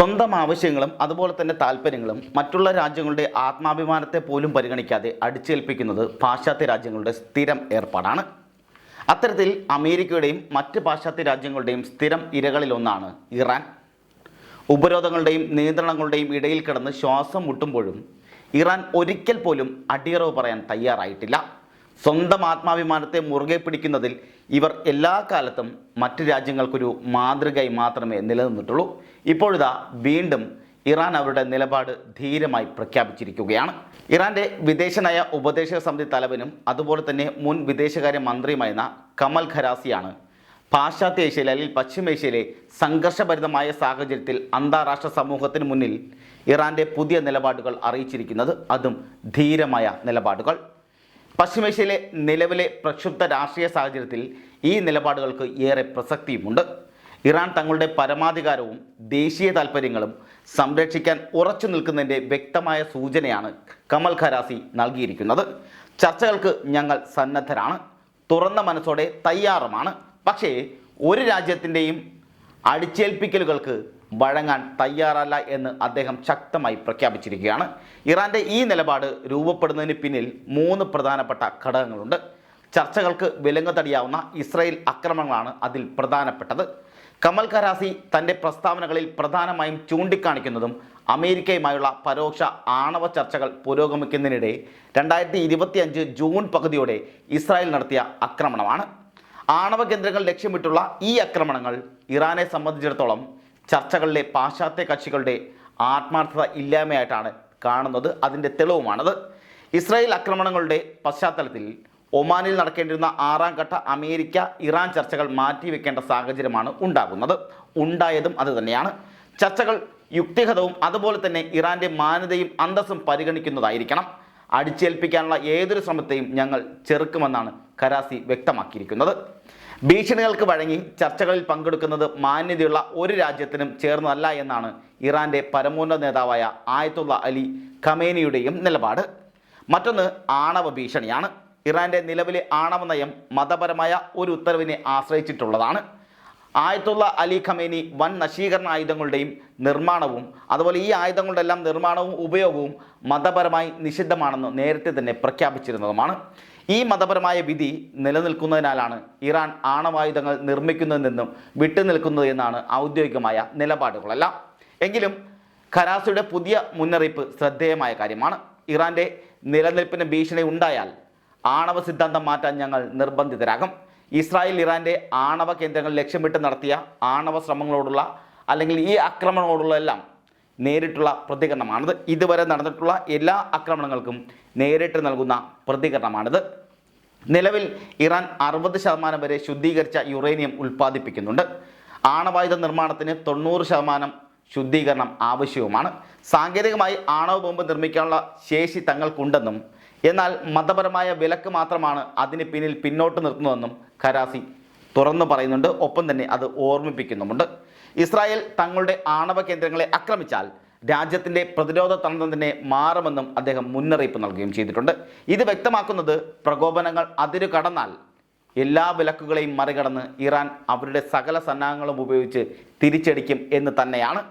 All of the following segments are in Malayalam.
സ്വന്തം ആവശ്യങ്ങളും അതുപോലെ തന്നെ താല്പര്യങ്ങളും മറ്റുള്ള രാജ്യങ്ങളുടെ ആത്മാഭിമാനത്തെ പോലും പരിഗണിക്കാതെ അടിച്ചേൽപ്പിക്കുന്നത് പാശ്ചാത്യ രാജ്യങ്ങളുടെ സ്ഥിരം ഏർപ്പാടാണ്. അത്തരത്തിൽ അമേരിക്കയുടെയും മറ്റ് പാശ്ചാത്യ രാജ്യങ്ങളുടെയും സ്ഥിരം ഇരകളിലൊന്നാണ് ഇറാൻ. ഉപരോധങ്ങളുടെയും നിയന്ത്രണങ്ങളുടെയും ഇടയിൽ കിടന്ന് ശ്വാസം മുട്ടുമ്പോഴും ഇറാൻ ഒരിക്കൽ പോലും അടിയറവ് പറയാൻ തയ്യാറായിട്ടില്ല. സ്വന്തം ആത്മാഭിമാനത്തെ മുറുകെ പിടിക്കുന്നതിൽ ഇവർ എല്ലാ കാലത്തും മറ്റ് രാജ്യങ്ങൾക്കൊരു മാതൃകയായി മാത്രമേ നിലനിന്നിട്ടുള്ളൂ. ഇപ്പോഴിതാ വീണ്ടും ഇറാൻ അവരുടെ നിലപാട് ധീരമായി പ്രഖ്യാപിച്ചിരിക്കുകയാണ്. ഇറാന്റെ വിദേശനയ ഉപദേശക സമിതി തലവനും അതുപോലെ തന്നെ മുൻ വിദേശകാര്യ മന്ത്രിയുമായിരുന്ന കമൽ ഖരാസിയാണ് പാശ്ചാത്യ ഏഷ്യയിലെ അല്ലെങ്കിൽ പശ്ചിമേഷ്യയിലെ സംഘർഷഭരിതമായ സാഹചര്യത്തിൽ അന്താരാഷ്ട്ര സമൂഹത്തിന് മുന്നിൽ ഇറാന്റെ പുതിയ നിലപാടുകൾ അറിയിച്ചിരിക്കുന്നത്. അതും ധീരമായ നിലപാടുകൾ. പശ്ചിമേഷ്യയിലെ നിലവിലെ പ്രക്ഷുബ്ധ രാഷ്ട്രീയ സാഹചര്യത്തിൽ ഈ നിലപാടുകൾക്ക് ഏറെ പ്രസക്തിയുമുണ്ട്. ഇറാൻ തങ്ങളുടെ പരമാധികാരവും ദേശീയ താൽപ്പര്യങ്ങളും സംരക്ഷിക്കാൻ ഉറച്ചു നിൽക്കുന്നതിന്റെ വ്യക്തമായ സൂചനയാണ് കമൽ ഖരാസി നൽകിയിരിക്കുന്നത്. ചർച്ചകൾക്ക് ഞങ്ങൾ സന്നദ്ധരാണ് തുറന്ന മനസ്സോടെ തയ്യാറുമാണ്. പക്ഷേ ഒരു രാജ്യത്തിന്റെയും അടിച്ചേൽപ്പിക്കലുകൾക്ക് വഴങ്ങാൻ തയ്യാറല്ല എന്ന് അദ്ദേഹം ശക്തമായി പ്രഖ്യാപിച്ചിരിക്കുകയാണ്. ഇറാന്റെ ഈ നിലപാട് രൂപപ്പെടുന്നതിന് പിന്നിൽ മൂന്ന് പ്രധാനപ്പെട്ട ഘടകങ്ങളുണ്ട്. ചർച്ചകൾക്ക് വിലങ്ങ് തടിയാവുന്ന ഇസ്രയേൽ ആക്രമണങ്ങളാണ് അതിൽ പ്രധാനപ്പെട്ടത്. കമൽ ഖരാസി തന്റെ പ്രസ്താവനകളിൽ പ്രധാനമായും ചൂണ്ടിക്കാണിക്കുന്നതും അമേരിക്കയുമായുള്ള പരോക്ഷ ആണവ ചർച്ചകൾ പുരോഗമിക്കുന്നതിനിടെ രണ്ടായിരത്തി ഇരുപത്തിയഞ്ച് ജൂൺ പകുതിയോടെ ഇസ്രായേൽ നടത്തിയ ആക്രമണമാണ്. ആണവ കേന്ദ്രങ്ങൾ ലക്ഷ്യമിട്ടുള്ള ഈ ആക്രമണങ്ങൾ ഇറാനെ സംബന്ധിച്ചിടത്തോളം ചർച്ചകളിലെ പാശ്ചാത്യ കക്ഷികളുടെ ആത്മാർത്ഥത ഇല്ലായ്മയായിട്ടാണ് കാണുന്നത്. അതിന്റെ തെളിവുമാണത്. ഇസ്രായേൽ ആക്രമണങ്ങളുടെ പശ്ചാത്തലത്തിൽ ഒമാനിൽ നടക്കേണ്ടിരുന്ന ആറാം ഘട്ട അമേരിക്ക ഇറാൻ ചർച്ചകൾ മാറ്റിവെക്കേണ്ട സാഹചര്യമാണ് ഉണ്ടാകുന്നത്. ഉണ്ടായതും അതുതന്നെയാണ് ചർച്ചകൾ യുക്തിഹതവും അതുപോലെ തന്നെ ഇറാന്റെ മാന്യതയും അന്തസ്സും പരിഗണിക്കുന്നതായിരിക്കണം. അടിച്ചേൽപ്പിക്കാനുള്ള ഏതൊരു ശ്രമത്തെയും ഞങ്ങൾ ചെറുക്കുമെന്നാണ് കരാസി വ്യക്തമാക്കിയിരിക്കുന്നത്. ഭീഷണികൾക്ക് വഴങ്ങി ചർച്ചകളിൽ പങ്കെടുക്കുന്നത് മാന്യതയുള്ള ഒരു രാജ്യത്തിനും ചേർന്നതല്ല എന്നാണ് ഇറാന്റെ പരമോന്നത നേതാവായ ആയത്തുള്ള അലി ഖമേനിയുടെയും നിലപാട്. മറ്റൊന്ന് ആണവ ഭീഷണിയാണ്. ഇറാന്റെ നിലവിലെ ആണവ നയം മതപരമായ ഒരു ഉത്തരവിനെ ആശ്രയിച്ചിട്ടുള്ളതാണ്. ആയത്തുള്ള അലി ഖമേനി വൻ നശീകരണ ആയുധങ്ങളുടെയും നിർമ്മാണവും അതുപോലെ ഈ ആയുധങ്ങളുടെ എല്ലാം നിർമ്മാണവും ഉപയോഗവും മതപരമായി നിഷിദ്ധമാണെന്ന് നേരത്തെ തന്നെ പ്രഖ്യാപിച്ചിരുന്നതുമാണ്. ഈ മതപരമായ വിധി നിലനിൽക്കുന്നതിനാലാണ് ഇറാൻ ആണവായുധങ്ങൾ നിർമ്മിക്കുന്നതിൽ നിന്നും വിട്ടുനിൽക്കുന്നത് എന്നാണ് ഔദ്യോഗികമായ നിലപാടുകളെല്ലാം. എങ്കിലും ഖരാസിയുടെ പുതിയ മുന്നറിയിപ്പ് ശ്രദ്ധേയമായ കാര്യമാണ്. ഇറാന്റെ നിലനിൽപ്പിന് ഭീഷണി ഉണ്ടായാൽ ആണവ സിദ്ധാന്തം മാറ്റാൻ ഞങ്ങൾ നിർബന്ധിതരാകും. ഇസ്രായേൽ ഇറാന്റെ ആണവ കേന്ദ്രങ്ങൾ ലക്ഷ്യമിട്ട് നടത്തിയ ആണവ ശ്രമങ്ങളോടുള്ള അല്ലെങ്കിൽ ഈ ആക്രമണങ്ങളോടുള്ള എല്ലാം നേരിട്ടുള്ള പ്രതികരണമാണിത്. ഇതുവരെ നടന്നിട്ടുള്ള എല്ലാ ആക്രമണങ്ങൾക്കും നേരിട്ട് നൽകുന്ന പ്രതികരണമാണിത്. നിലവിൽ ഇറാൻ അറുപത് ശതമാനം വരെ ശുദ്ധീകരിച്ച യുറേനിയം ഉൽപ്പാദിപ്പിക്കുന്നുണ്ട്. ആണവായുധ നിർമ്മാണത്തിന് തൊണ്ണൂറ് ശതമാനം ശുദ്ധീകരണം ആവശ്യവുമാണ്. സാങ്കേതികമായി ആണവ ബോംബ് നിർമ്മിക്കാനുള്ള ശേഷി തങ്ങൾക്കുണ്ടെന്നും എന്നാൽ മതപരമായ വിലക്ക് മാത്രമാണ് അതിന് പിന്നിൽ പിന്നോട്ട് നിർത്തുന്നതെന്നും ഖരാസി തുറന്നു പറയുന്നുണ്ട്. ഒപ്പം തന്നെ അത് ഓർമ്മിപ്പിക്കുന്നുമുണ്ട്. ഇസ്രായേൽ തങ്ങളുടെ ആണവ കേന്ദ്രങ്ങളെ ആക്രമിച്ചാൽ രാജ്യത്തിന്റെ പ്രതിരോധ തന്ത്രം തന്നെ മാറുമെന്നും അദ്ദേഹം മുന്നറിയിപ്പ് നൽകുകയും ചെയ്തിട്ടുണ്ട്. ഇത് വ്യക്തമാക്കുന്നത് പ്രകോപനങ്ങൾ അതിരു കടന്നാൽ എല്ലാ വിലക്കുകളെയും മറികടന്ന് ഇറാൻ അവരുടെ സകല സന്നാഹങ്ങളും ഉപയോഗിച്ച് തിരിച്ചടിക്കും എന്ന് തന്നെയാണ്.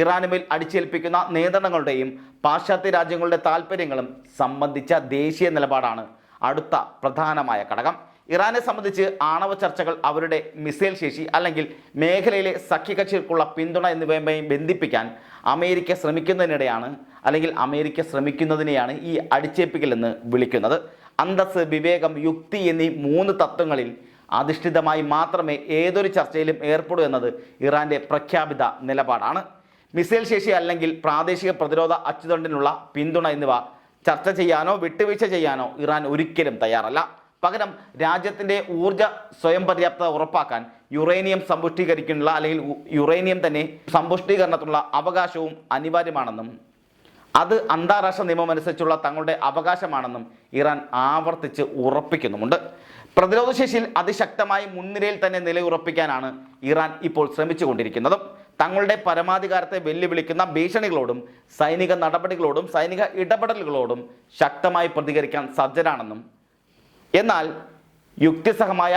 ഇറാനുമേൽ അടിച്ചേൽപ്പിക്കുന്ന നിയന്ത്രണങ്ങളുടെയും പാശ്ചാത്യ രാജ്യങ്ങളുടെ താല്പര്യങ്ങളും സംബന്ധിച്ച ദേശീയ നിലപാടാണ് അടുത്ത പ്രധാനമായ ഘടകം. ഇറാനെ സംബന്ധിച്ച് ആണവ ചർച്ചകൾ അവരുടെ മിസൈൽ ശേഷി അല്ലെങ്കിൽ മേഖലയിലെ സഖ്യകക്ഷികൾക്കുള്ള പിന്തുണ എന്നിവയുമായി ബന്ധിപ്പിക്കാൻ അമേരിക്ക ശ്രമിക്കുന്നതിനിടെയാണ് അല്ലെങ്കിൽ അമേരിക്ക ശ്രമിക്കുന്നതിനെയാണ് ഈ അടിച്ചേൽപ്പിക്കലെന്ന് വിളിക്കുന്നത്. അന്തസ് വിവേകം യുക്തി എന്നീ മൂന്ന് തത്വങ്ങളിൽ അധിഷ്ഠിതമായി മാത്രമേ ഏതൊരു ചർച്ചയിലും ഏർപ്പെടൂ എന്നത് ഇറാന്റെ പ്രഖ്യാപിത നിലപാടാണ്. മിസൈൽ ശേഷി അല്ലെങ്കിൽ പ്രാദേശിക പ്രതിരോധ അച്ചുതണ്ടിനുള്ള പിന്തുണ എന്നിവ ചർച്ച ചെയ്യാനോ വിട്ടുവീഴ്ച ചെയ്യാനോ ഇറാൻ ഒരിക്കലും തയ്യാറല്ല. പകരം രാജ്യത്തിന്റെ ഊർജ സ്വയം പര്യാപ്തത ഉറപ്പാക്കാൻ യുറേനിയം സമ്പുഷ്ടീകരിക്കാനുള്ള അല്ലെങ്കിൽ യുറേനിയം തന്നെ സമ്പുഷ്ടീകരണത്തിനുള്ള അവകാശവും അനിവാര്യമാണെന്നും അത് അന്താരാഷ്ട്ര നിയമം അനുസരിച്ചുള്ള തങ്ങളുടെ അവകാശമാണെന്നും ഇറാൻ ആവർത്തിച്ച് ഉറപ്പിക്കുന്നുമുണ്ട്. പ്രതിരോധശേഷിയിൽ അതിശക്തമായി മുൻനിരയിൽ തന്നെ നിലയുറപ്പിക്കാനാണ് ഇറാൻ ഇപ്പോൾ ശ്രമിച്ചുകൊണ്ടിരിക്കുന്നതും. തങ്ങളുടെ പരമാധികാരത്തെ വെല്ലുവിളിക്കുന്ന ഭീഷണികളോടും സൈനിക നടപടികളോടും സൈനിക ഇടപെടലുകളോടും ശക്തമായി പ്രതികരിക്കാൻ സജ്ജരാണെന്നും എന്നാൽ യുക്തിസഹമായ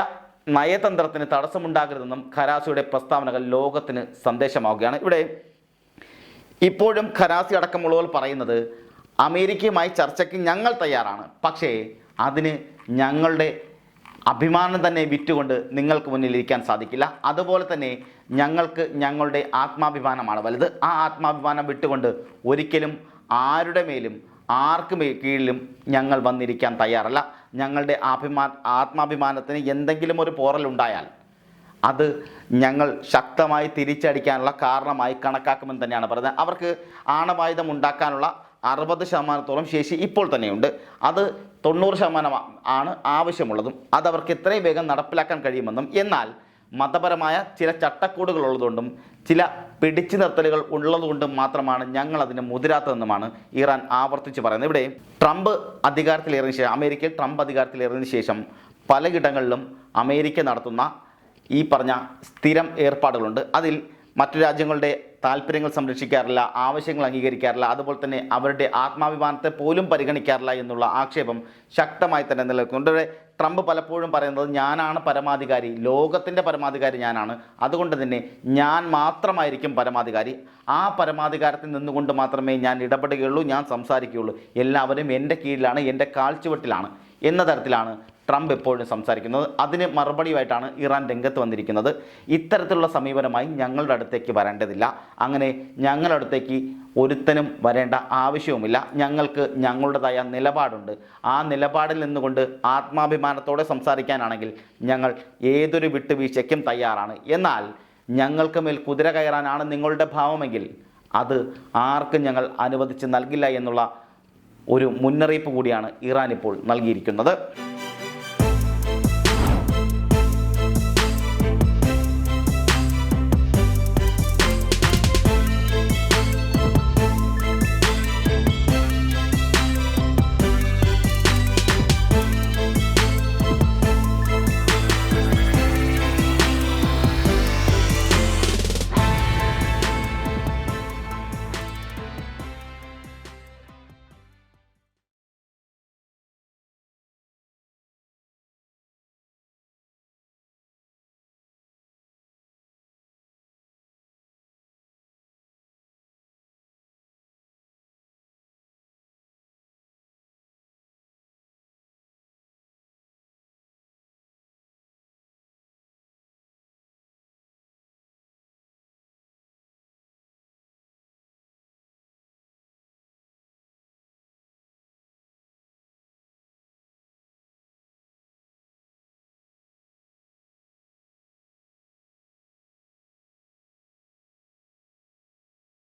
നയതന്ത്രത്തിന് തടസ്സമുണ്ടാകരുതെന്നും ഖരാസിയുടെ പ്രസ്താവനകൾ ലോകത്തിന് സന്ദേശമാവുകയാണ്. ഇവിടെ ഇപ്പോഴും ഖരാസി അടക്കമുള്ളവർ പറയുന്നത് അമേരിക്കയുമായി ചർച്ചയ്ക്ക് ഞങ്ങൾ തയ്യാറാണ്. പക്ഷേ അതിന് ഞങ്ങളുടെ അഭിമാനം തന്നെ വിറ്റുകൊണ്ട് നിങ്ങൾക്ക് മുന്നിൽ ഇരിക്കാൻ സാധിക്കില്ല. അതുപോലെ തന്നെ ഞങ്ങൾക്ക് ഞങ്ങളുടെ ആത്മാഭിമാനമാണ് വലുത്. ആ ആത്മാഭിമാനം വിട്ടുകൊണ്ട് ഒരിക്കലും ആരുടെ മേലും ആർക്ക് കീഴിലും ഞങ്ങൾ വന്നിരിക്കാൻ തയ്യാറല്ല. ഞങ്ങളുടെ ആഭിമാ ആത്മാഭിമാനത്തിന് എന്തെങ്കിലും ഒരു പോറലുണ്ടായാൽ അത് ഞങ്ങൾ ശക്തമായി തിരിച്ചടിക്കാനുള്ള കാരണമായി കണക്കാക്കുമെന്ന് തന്നെയാണ് പറയുന്നത്. അവർക്ക് ആണവായുധം ഉണ്ടാക്കാനുള്ള അറുപത് ശതമാനത്തോളം ശേഷി ഇപ്പോൾ തന്നെയുണ്ട്. അത് തൊണ്ണൂറ് ശതമാനം ആണ് ആവശ്യമുള്ളതും അത് അവർക്ക് എത്രയും വേഗം നടപ്പിലാക്കാൻ കഴിയുമെന്നും എന്നാൽ മതപരമായ ചില ചട്ടക്കൂടുകൾ ഉള്ളതുകൊണ്ടും ചില പിടിച്ചു നിർത്തലുകൾ ഉള്ളതുകൊണ്ടും മാത്രമാണ് ഞങ്ങൾ അതിന് മുതിരാത്തതെന്നുമാണ് ഇറാൻ ആവർത്തിച്ച് പറയുന്നത്. ഇവിടെ ട്രംപ് അധികാരത്തിലേറിയ ശേഷം അമേരിക്കയിൽ ട്രംപ് അധികാരത്തിലേറിയതിനു ശേഷം പലയിടങ്ങളിലും അമേരിക്ക നടത്തുന്ന ഈ പറഞ്ഞ സ്ഥിരം ഏർപ്പാടുകളുണ്ട്. അതിൽ മറ്റു രാജ്യങ്ങളുടെ താല്പര്യങ്ങൾ സംരക്ഷിക്കാറില്ല ആവശ്യങ്ങൾ അംഗീകരിക്കാറില്ല അതുപോലെ തന്നെ അവരുടെ ആത്മാഭിമാനത്തെ പോലും പരിഗണിക്കാറില്ല എന്നുള്ള ആക്ഷേപം ശക്തമായി തന്നെ നിലനിൽക്കുന്നുണ്ട്. ട്രംപ് പലപ്പോഴും പറയുന്നത് ഞാനാണ് പരമാധികാരി ലോകത്തിന്റെ പരമാധികാരി ഞാനാണ്. അതുകൊണ്ട് തന്നെ ഞാൻ മാത്രമായിരിക്കും പരമാധികാരി. ആ പരമാധികാരത്തിൽ നിന്നുകൊണ്ട് മാത്രമേ ഞാൻ ഇടപെടുകയുള്ളൂ ഞാൻ സംസാരിക്കുകയുള്ളൂ. എല്ലാവരും എന്റെ കീഴിലാണ് എന്റെ കാൽച്ചുവട്ടിലാണ് എന്ന തരത്തിലാണ് ട്രംപ് എപ്പോഴും സംസാരിക്കുന്നത്. അതിന് മറുപടിയുമായിട്ടാണ് ഇറാൻ രംഗത്ത് വന്നിരിക്കുന്നത്. ഇത്തരത്തിലുള്ള സമീപനമായി ഞങ്ങളുടെ അടുത്തേക്ക് വരേണ്ടതില്ല. അങ്ങനെ ഞങ്ങളുടെ അടുത്തേക്ക് ഒരുത്തനും വരേണ്ട ആവശ്യവുമില്ല. ഞങ്ങൾക്ക് ഞങ്ങളുടേതായ നിലപാടുണ്ട്. ആ നിലപാടിൽ നിന്നുകൊണ്ട് ആത്മാഭിമാനത്തോടെ സംസാരിക്കാനാണെങ്കിൽ ഞങ്ങൾ ഏതൊരു വിട്ടുവീഴ്ചയ്ക്കും തയ്യാറാണ്. എന്നാൽ ഞങ്ങൾക്ക് മേൽ കുതിര കയറാനാണ് നിങ്ങളുടെ ഭാവമെങ്കിൽ അത് ആർക്കും ഞങ്ങൾ അനുവദിച്ച് നൽകില്ല എന്നുള്ള ഒരു മുന്നറിയിപ്പ് കൂടിയാണ് ഇറാൻ ഇപ്പോൾ നൽകിയിരിക്കുന്നത്.